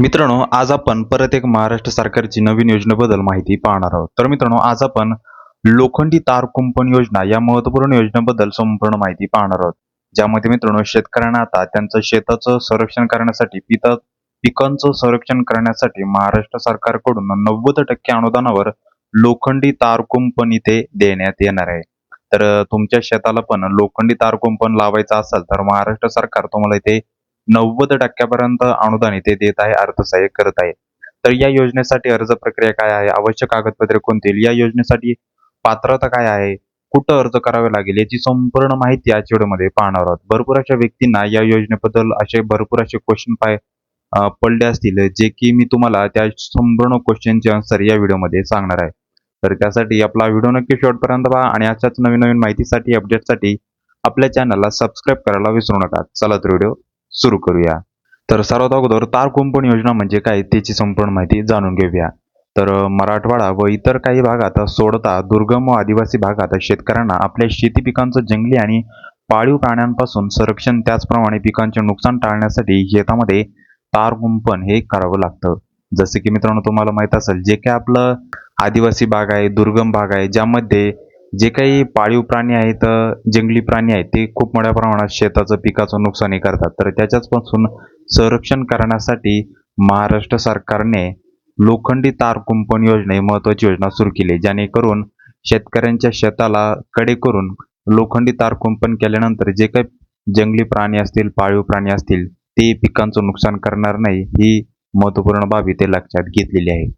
मित्रांनो आज आपण परत एक महाराष्ट्र सरकारची नवीन योजनेबद्दल माहिती पाहणार आहोत. तर मित्रांनो आज आपण लोखंडी तार कुंपण योजना या महत्त्वपूर्ण योजनेबद्दल संपूर्ण माहिती पाहणार आहोत. ज्यामध्ये मित्रांनो शेतकऱ्यांना आता त्यांचं शेताचं संरक्षण करण्यासाठी पिता पिकांचं संरक्षण करण्यासाठी महाराष्ट्र सरकारकडून नव्वद टक्के अनुदानावर लोखंडी तार कुंपण इथे देण्यात येणार आहे. तर तुमच्या शेताला पण लोखंडी तार कुंपण लावायचं असेल तर महाराष्ट्र सरकार तुम्हाला इथे नव्वद टक्क्यापर्यंत अनुदान इथे देत आहे अर्थसहाय्य करत आहे. तर या योजनेसाठी अर्ज प्रक्रिया काय आहे? आवश्यक कागदपत्रे कोणती? या योजनेसाठी पात्रता काय आहे? कुठं अर्ज करावे लागेल? याची संपूर्ण माहिती या व्हिडिओमध्ये पाहणार आहोत. भरपूर अशा व्यक्तींना या योजनेबद्दल असे भरपूर असे क्वेश्चन पाय पडले असतील जे की मी तुम्हाला त्या संपूर्ण क्वेश्चनचे आन्सर या व्हिडिओमध्ये सांगणार आहे. तर त्यासाठी आपला व्हिडिओ नक्की शेवटपर्यंत पहा आणि अशाच नवीन नवीन माहितीसाठी अपडेटसाठी आपल्या चॅनलला सबस्क्राईब करायला विसरू नका. चला तर व्हिडिओ सुरू करूया. तर सर्वात अगोदर तार कुंपण योजना म्हणजे काय त्याची संपूर्ण माहिती जाणून घेऊया. तर मराठवाडा व इतर काही भागात सोडता दुर्गम व आदिवासी भागात शेतकऱ्यांना आपल्या शेती पिकांचं जंगली आणि पाळीव प्राण्यांपासून संरक्षण त्याचप्रमाणे पिकांचे नुकसान टाळण्यासाठी शेतामध्ये तार कुंपण हे करावं लागतं. जसे की मित्रांनो तुम्हाला माहीत असेल जे काय आपलं आदिवासी भाग आहे दुर्गम भाग आहे ज्यामध्ये जे काही पाळीव प्राणी आहेत जंगली प्राणी आहेत ते खूप मोठ्या प्रमाणात शेताचं पिकाचं नुकसानी करतात. तर त्याच्याचपासून संरक्षण करण्यासाठी महाराष्ट्र सरकारने लोखंडी तार कुंपण योजना ही महत्वाची योजना सुरू केली जेणेकरून शेतकऱ्यांच्या शेताला कडे करून लोखंडी तार कुंपण केल्यानंतर जे काही जंगली प्राणी असतील पाळीव प्राणी असतील ते पिकांचं नुकसान करणार नाही ही महत्त्वपूर्ण बाब इथे लक्षात घेतलेली आहे.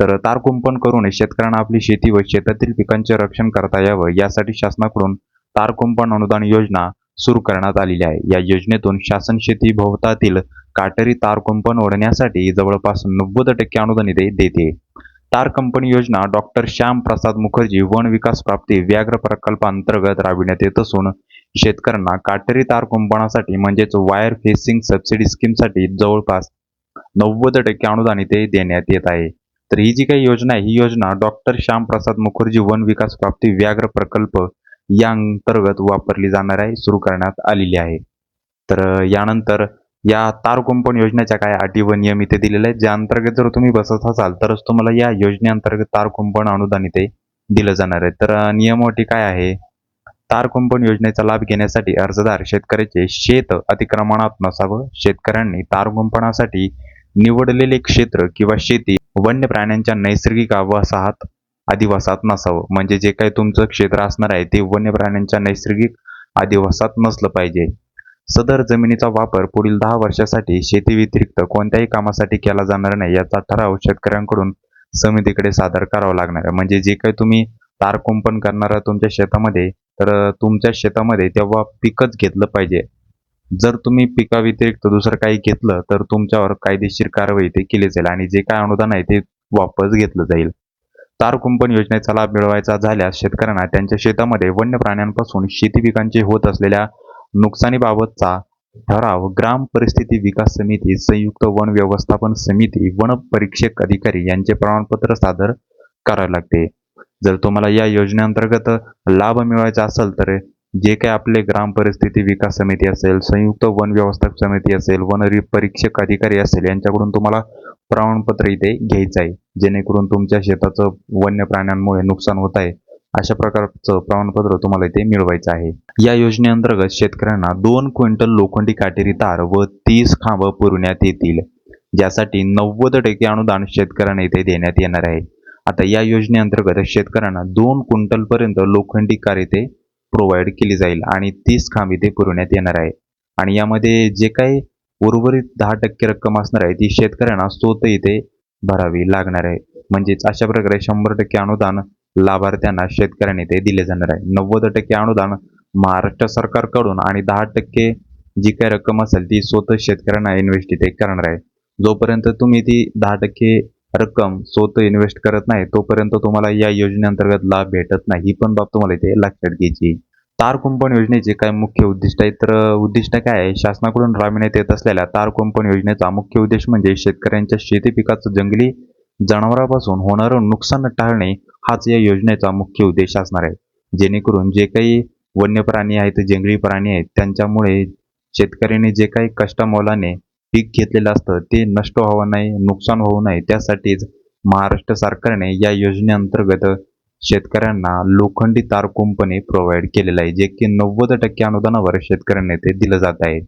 तर तार कुंपण करून शेतकऱ्यांना आपली शेती व शेतातील पिकांचे रक्षण करता यावं. यासाठी शासनाकडून तार कुंपण अनुदान योजना सुरू करण्यात आलेली आहे. या योजनेतून शासन शेती भोवतातील काटेरी तार कुंपण ओढण्यासाठी जवळपास नव्वद टक्के अनुदान इथे देते. तार कंपनी योजना डॉक्टर श्याम प्रसाद मुखर्जी वन विकास प्राप्ती व्याघ्र प्रकल्पांतर्गत राबविण्यात येत असून शेतकऱ्यांना काटेरी तार कुंपणासाठी म्हणजेच वायर फेसिंग सबसिडी स्कीमसाठी जवळपास नव्वद टक्के अनुदान इथे देण्यात येत आहे. तर ही जी काही योजना आहे ही योजना डॉक्टर श्यामप्रसाद मुखर्जी वन विकास प्राप्ती व्याघ्र प्रकल्प या अंतर्गत वापरली जाणार आहे सुरू करण्यात आलेली आहे. तर यानंतर या तार कुंपण योजनेच्या काय अटी व नियम इथे दिलेले आहेत ज्या अंतर्गत जर तुम्ही बसत असाल तरच तुम्हाला या योजनेअंतर्गत तार कुंपण अनुदान इथे दिलं जाणार आहे. तर नियम अटी काय आहे? तार कुंपण योजनेचा लाभ घेण्यासाठी अर्जदार शेतकऱ्याचे शेत अतिक्रमणात नसावं शेतकऱ्यांनी तार कुंपणासाठी निवडलेले क्षेत्र किंवा शेती वन्य प्राण्यांच्या नैसर्गिक आवासात अधिवासात नसावं. म्हणजे जे काही तुमचं क्षेत्र असणार आहे ते वन्य प्राण्यांच्या नैसर्गिक अधिवासात नसलं पाहिजे. सदर जमिनीचा वापर पुढील दहा वर्षासाठी शेती व्यतिरिक्त कोणत्याही कामासाठी केला जाणार नाही याचा ठराव शेतकऱ्यांकडून समितीकडे सादर करावा लागणार आहे. म्हणजे जे काही तुम्ही तार कुंपण करणार तुमच्या शेतामध्ये तर तुमच्या शेतामध्ये तेव्हा पिकच घेतलं पाहिजे. जर तुम्ही पिका व्यतिरिक्त दुसरं काही घेतलं तर तुमच्यावर कायदेशीर कारवाई ते केली जाईल आणि जे काय अनुदान आहे ते वापस घेतलं जाईल. तार कुंपण योजनेचा लाभ मिळवायचा झाल्यास शेतकऱ्यांना त्यांच्या शेतामध्ये वन्य प्राण्यांपासून शेती पिकांचे होत असलेल्या नुकसानीबाबतचा ठराव ग्राम परिस्थिती विकास समिती संयुक्त वन व्यवस्थापन समिती वन परीक्षक अधिकारी यांचे प्रमाणपत्र सादर करावे लागते. जर तुम्हाला या योजनेअंतर्गत लाभ मिळवायचा असेल तर जे काय आपले ग्राम परिस्थिती विकास समिती असेल संयुक्त वन व्यवस्थापक समिती असेल वन परीक्षक अधिकारी असेल यांच्याकडून तुम्हाला प्रमाणपत्र इथे घ्यायचं आहे. जेणेकरून तुमच्या शेताचं वन्य प्राण्यांमुळे नुकसान होत आहे अशा प्रकारचं प्रमाणपत्र तुम्हाला इथे मिळवायचं आहे. या योजनेअंतर्गत शेतकऱ्यांना दोन क्विंटल लोखंडी काटेरी तार व तीस खांब पुरवण्यात येतील ज्यासाठी नव्वद टक्के अनुदान शेतकऱ्यांना इथे देण्यात येणार आहे. आता या योजनेअंतर्गत शेतकऱ्यांना दोन क्विंटलपर्यंत लोखंडी कार इथे प्रोव्हाइड केली जाईल आणि तीस खांब इथे पुरवण्यात येणार आहे. आणि यामध्ये जे काही उर्वरित दहा टक्के रक्कम असणार आहे ती शेतकऱ्यांना स्वतः इथे भरावी लागणार आहे. म्हणजेच अशा प्रकारे शंभर टक्के अनुदान लाभार्थ्यांना शेतकऱ्यांनी ते दिले जाणार आहे. नव्वद टक्के अनुदान महाराष्ट्र सरकारकडून आणि दहा टक्के जी काही रक्कम असेल ती स्वतः शेतकऱ्यांना इन्व्हेस्ट इथे करणार आहे. जोपर्यंत तुम्ही ती दहा टक्के रक्कम स्वतः इन्व्हेस्ट करत नाही तोपर्यंत तुम्हाला या योजनेअंतर्गत लाभ भेटत नाही. ही पण बाब तुम्हाला इथे लक्षात घ्यायची. तार कुंपण योजनेचे काय मुख्य उद्दिष्ट आहे तर उद्दिष्ट काय आहे? शासनाकडून राबविण्यात येत असलेल्या तार कुंपण योजनेचा मुख्य उद्देश म्हणजे शेतकऱ्यांच्या शेती पिकाचं जंगली जनावरांपासून होणारं नुकसान टाळणे हाच या योजनेचा मुख्य उद्देश असणार आहे. जेणेकरून जे काही वन्य प्राणी आहेत जंगली प्राणी आहेत त्यांच्यामुळे शेतकऱ्यांनी जे काही कष्टामोलाने पीक घेतलेलं असतं ते नष्ट व्हावं नाही नुकसान होऊ नये. त्यासाठीच महाराष्ट्र सरकारने या योजनेअंतर्गत शेतकऱ्यांना लोखंडी तार कुंपणे प्रोव्हाइड केलेलं आहे जे की नव्वद टक्के अनुदानावर शेतकऱ्यांना ते दिलं जात आहे.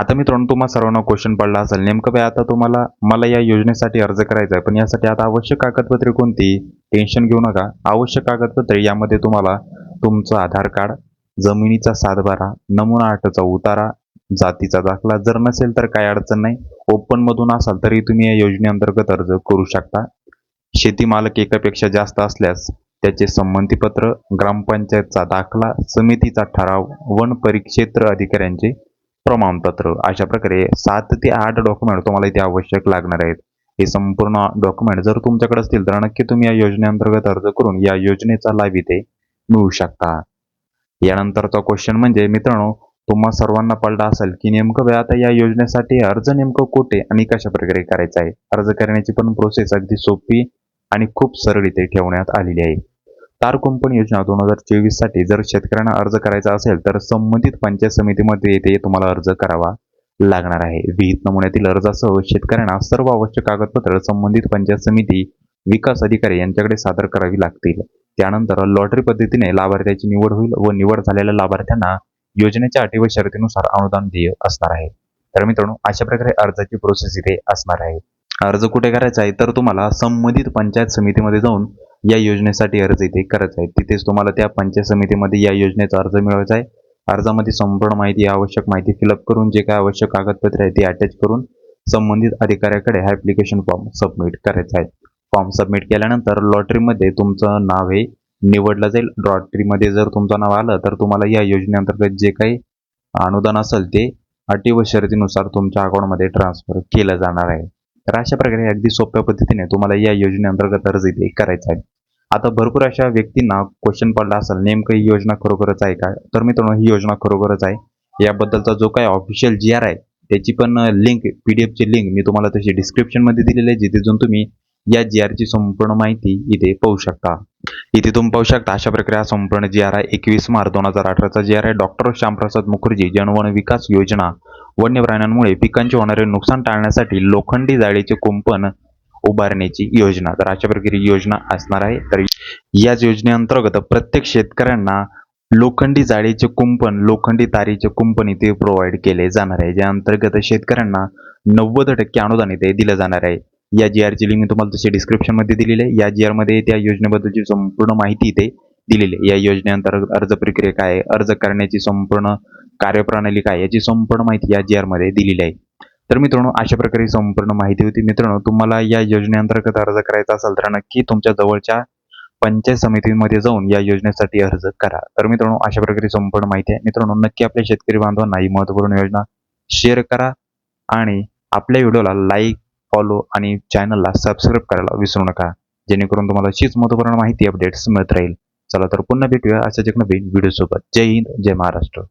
आता मित्रांनो तुम्हाला सर्वांना क्वेश्चन पडला असेल. नेमकं काय आता तुम्हाला मला या योजनेसाठी अर्ज करायचा आहे पण यासाठी आता आवश्यक कागदपत्रे कोणती? टेन्शन घेऊ नका. आवश्यक कागदपत्रे यामध्ये तुम्हाला तुमचं आधार कार्ड जमिनीचा सातबारा नमुना आठचा उतारा जातीचा दाखला जर नसेल तर काय अडचण नाही. ओपन मधून असाल तरी तुम्ही या योजनेअंतर्गत अर्ज करू शकता. शेती मालक एकापेक्षा जास्त असल्यास त्याचे संमतीपत्र ग्रामपंचायतचा दाखला समितीचा ठराव वन परिक्षेत्र अधिकाऱ्यांचे प्रमाणपत्र अशा प्रकारे सात ते आठ डॉक्युमेंट तुम्हाला इथे आवश्यक लागणार आहेत. हे संपूर्ण डॉक्युमेंट जर तुमच्याकडे असतील तर नक्की तुम्ही या योजनेअंतर्गत अर्ज करून या योजनेचा लाभ इथे मिळू शकता. यानंतरचा क्वेश्चन म्हणजे मित्रांनो तुम्हा सर्वांना पडला असेल की नेमकं आता या योजनेसाठी अर्ज नेमकं कुठे आणि कशा प्रकारे करायचा आहे? अर्ज करण्याची पण प्रोसेस अगदी सोपी आणि खूप सरळ इथे ठेवण्यात आलेली आहे. तार कुंपण योजना दोन हजार चोवीससाठी जर शेतकऱ्यांना अर्ज करायचा असेल तर संबंधित पंचायत समितीमध्ये येथे तुम्हाला अर्ज करावा लागणार आहे. विहित नमुन्यातील अर्जासह शेतकऱ्यांना सर्व आवश्यक कागदपत्र संबंधित पंचायत समिती विकास अधिकारी यांच्याकडे सादर करावी लागतील. त्यानंतर लॉटरी पद्धतीने लाभार्थ्याची निवड होईल व निवड झालेल्या लाभार्थ्यांना योजनेच्या अटी व शर्तीनुसार अनुदान देय असणार आहे. तर मित्रांनो अशा प्रकारे अर्जाची प्रोसेस इथे असणार आहे. अर्ज कुठे करायचा आहे? तर तुम्हाला संबंधित पंचायत समितीमध्ये जाऊन या योजनेसाठी अर्ज इथे करायचा आहे. तिथेच तुम्हाला त्या पंचायत समितीमध्ये या योजनेचा अर्ज मिळवायचा आहे. अर्जामध्ये संपूर्ण माहिती आवश्यक माहिती फिलअप करून जे काय आवश्यक कागदपत्रे आहेत ते अटॅच करून संबंधित अधिकाऱ्याकडे हा ॲप्लिकेशन फॉर्म सबमिट करायचा आहे. फॉर्म सबमिट केल्यानंतर लॉटरीमध्ये तुमचं नाव हे निवडलं जाईल. ड्रॉटरीमध्ये जर तुमचं नाव आलं तर तुम्हाला या योजनेअंतर्गत जे काही अनुदान असेल ते अटी व शर्तीनुसार तुमच्या अकाउंटमध्ये ट्रान्सफर केलं जाणार आहे. तर अशा प्रकारे अगदी सोप्या पद्धतीने तुम्हाला या योजनेअंतर्गत अर्ज इथे करायचा आहे. आता भरपूर अशा व्यक्तींना क्वेश्चन पडला असेल नेमकं ही योजना खरोखरच आहे का? तर मित्रांनो ही योजना खरोखरच आहे. याबद्दलचा जो काही ऑफिशियल जी आर आहे त्याची पण लिंक पी डी एफची लिंक मी तुम्हाला तशी डिस्क्रिप्शनमध्ये दिलेली आहे जिथे जाऊन तुम्ही या जी आरची संपूर्ण माहिती इथे पाहू शकता. इथे तुम्ही पाहू शकता अशा प्रकारे हा संपूर्ण जी आर आहे एकवीस मार्च दोन हजार अठराचा जी आर आहे डॉक्टर श्यामप्रसाद मुखर्जी जनवन विकास योजना वन्य प्राण्यांमुळे पिकांचे होणारे नुकसान टाळण्यासाठी लोखंडी जाळीचे कुंपण उभारण्याची योजना. तर अशा प्रकारे योजना असणार आहे. तर याच योजनेअंतर्गत प्रत्येक शेतकऱ्यांना लोखंडी जाळीचे कुंपण लोखंडी तारीचे कुंपण इथे प्रोव्हाइड केले जाणार आहे. ज्या अंतर्गत शेतकऱ्यांना नव्वद टक्के अनुदान इथे दिलं जाणार आहे. या जी आरची लिंक मी तुम्हाला तशी डिस्क्रिप्शनमध्ये दिलेली आहे. या जी आरमध्ये त्या योजनेबद्दलची संपूर्ण माहिती इथे दिलेली आहे. या योजनेअंतर्गत अर्ज प्रक्रिया काय आहे? अर्ज करण्याची संपूर्ण कार्यप्रणाली काय याची संपूर्ण माहिती या जी आरमध्ये दिलेली आहे. तर मित्रांनो अशा प्रकारे संपूर्ण माहिती होती. मित्रांनो तुम्हाला या योजनेअंतर्गत अर्ज करायचा असेल तर नक्की तुमच्या जवळच्या पंचायत समितीमध्ये जाऊन या योजनेसाठी अर्ज करा. तर मित्रांनो अशा प्रकारे संपूर्ण माहिती आहे. मित्रांनो नक्की आपल्या शेतकरी बांधवांना ही महत्त्वपूर्ण योजना शेअर करा आणि आपल्या व्हिडिओला लाईक फॉलो आणि चॅनलला सबस्क्राईब करायला विसरू नका. जेणेकरून तुम्हाला अशीच महत्त्वपूर्ण माहिती अपडेट्स मिळत राहील. चला तर पुन्हा भेटूया अशाच एक नवीन व्हिडिओसोबत जय हिंद जय महाराष्ट्र.